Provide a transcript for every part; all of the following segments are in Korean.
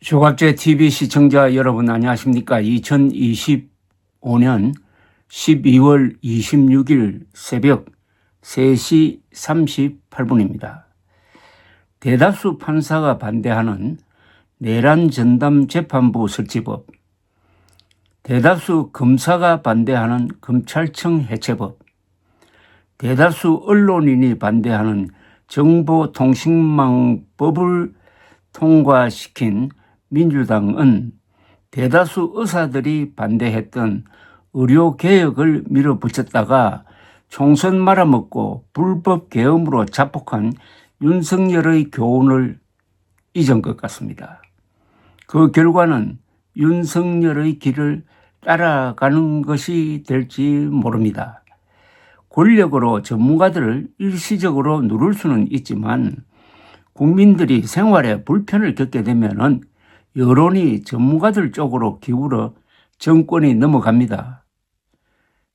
조갑제 TV 시청자 여러분 안녕하십니까? 2025년 12월 26일 새벽 3시 38분입니다. 대다수 판사가 반대하는 내란 전담 재판부 설치법, 대다수 검사가 반대하는 검찰청 해체법, 대다수 언론인이 반대하는 정보통신망법을 통과시킨 민주당은 대다수 의사들이 반대했던 의료개혁을 밀어붙였다가 총선 말아먹고 불법 계엄으로 자폭한 윤석열의 교훈을 잊은 것 같습니다. 그 결과는 윤석열의 길을 따라가는 것이 될지 모릅니다. 권력으로 전문가들을 일시적으로 누를 수는 있지만 국민들이 생활에 불편을 겪게 되면은 여론이 전문가들 쪽으로 기울어 정권이 넘어갑니다.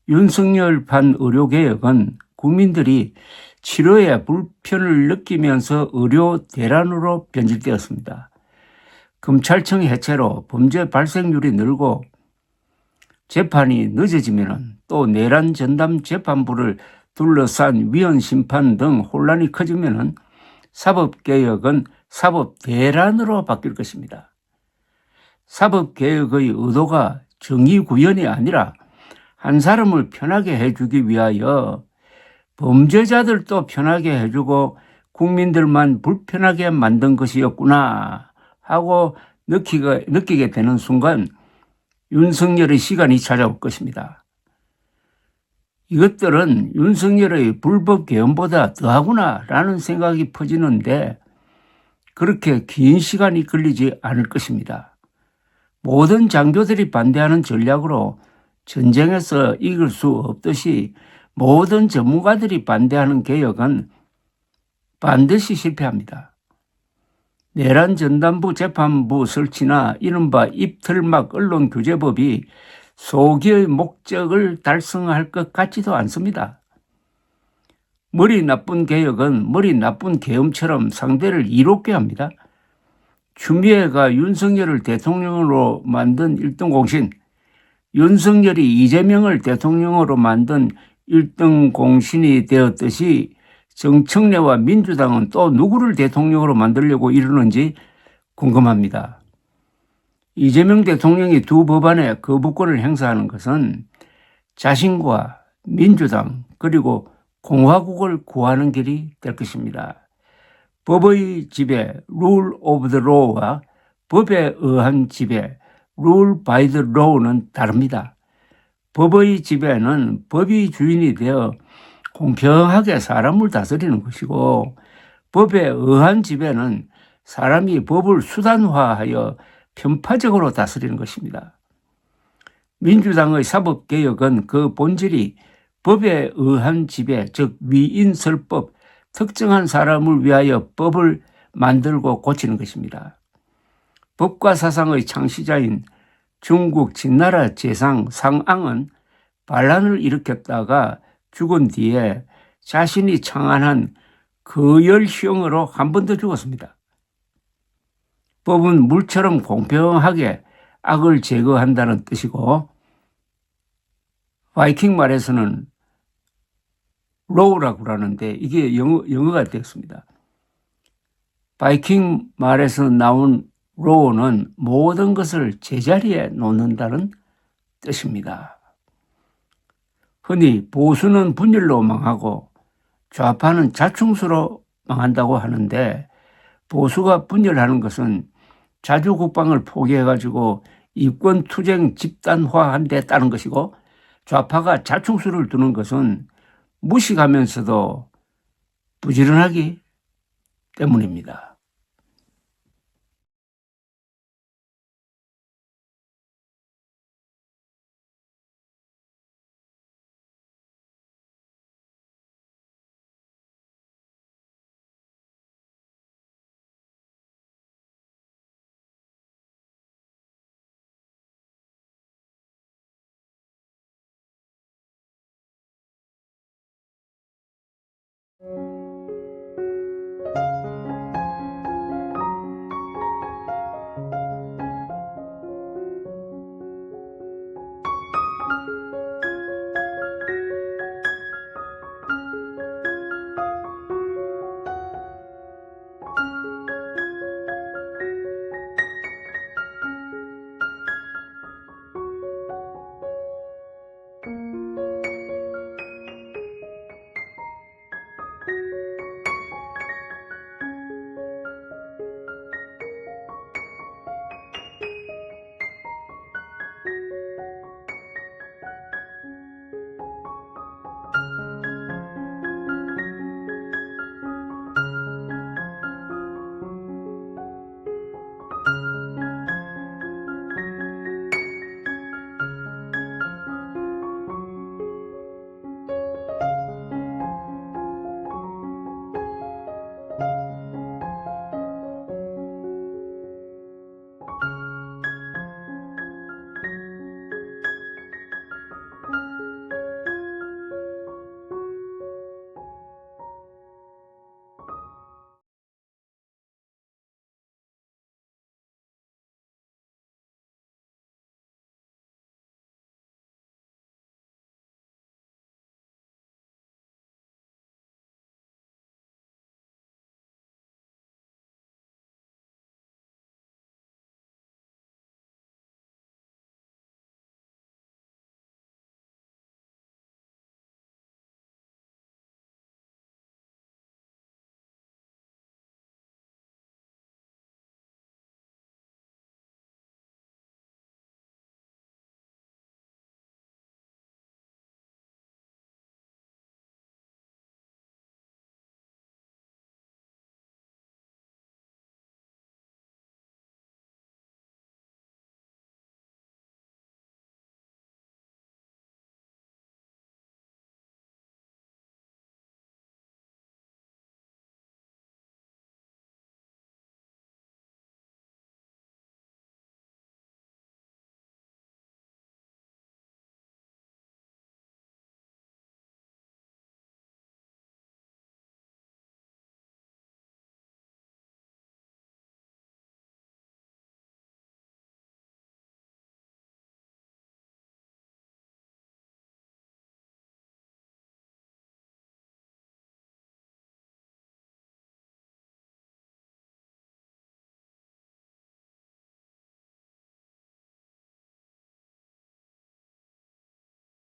윤석열판 의료개혁은 국민들이 치료에 불편을 느끼면서 의료 대란으로 변질되었습니다. 검찰청 해체로 범죄 발생률이 늘고 재판이 늦어지면 또 내란 전담 재판부를 둘러싼 위헌 심판 등 혼란이 커지면 사법개혁은 사법 대란으로 바뀔 것입니다. 사법개혁의 의도가 정의 구현이 아니라 한 사람을 편하게 해주기 위하여 범죄자들도 편하게 해주고 국민들만 불편하게 만든 것이었구나 하고 느끼게, 느끼게 되는 순간 윤석열의 시간이 찾아올 것입니다. 이것들은 윤석열의 불법 개헌보다 더하구나 라는 생각이 퍼지는데 그렇게 긴 시간이 걸리지 않을 것입니다. 모든 장교들이 반대하는 전략으로 전쟁에서 이길 수 없듯이 모든 전문가들이 반대하는 개혁은 반드시 실패합니다. 내란 전담부 재판부 설치나 이른바 입틀막 언론 규제법이 소기의 목적을 달성할 것 같지도 않습니다. 머리 나쁜 개혁은 머리 나쁜 계엄처럼 상대를 이롭게 합니다. 추미애가 윤석열을 대통령으로 만든 일등 공신, 윤석열이 이재명을 대통령으로 만든 일등 공신이 되었듯이 정청래와 민주당은 또 누구를 대통령으로 만들려고 이러는지 궁금합니다. 이재명 대통령이 두 법안에 거부권을 행사하는 것은 자신과 민주당 그리고 공화국을 구하는 길이 될 것입니다. 법의 지배 rule of the law와 법에 의한 지배 rule by the law는 다릅니다. 법의 지배는 법이 주인이 되어 공평하게 사람을 다스리는 것이고 법에 의한 지배는 사람이 법을 수단화하여 편파적으로 다스리는 것입니다. 민주당의 사법개혁은 그 본질이 법에 의한 지배, 즉 위인설법, 특정한 사람을 위하여 법을 만들고 고치는 것입니다. 법과 사상의 창시자인 중국 진나라 재상 상앙은 반란을 일으켰다가 죽은 뒤에 자신이 창안한 거열형으로 한 번 더 죽었습니다. 법은 물처럼 공평하게 악을 제거한다는 뜻이고 바이킹 말에서는 로우라고 그러는데 이게 영어, 영어가 되었습니다. 바이킹 말에서 나온 로우는 모든 것을 제자리에 놓는다는 뜻입니다. 흔히 보수는 분열로 망하고 좌파는 자충수로 망한다고 하는데 보수가 분열하는 것은 자주 국방을 포기해가지고 이권 투쟁 집단화한 데 따른 것이고 좌파가 자충수를 두는 것은 무식하면서도 부지런하기 때문입니다.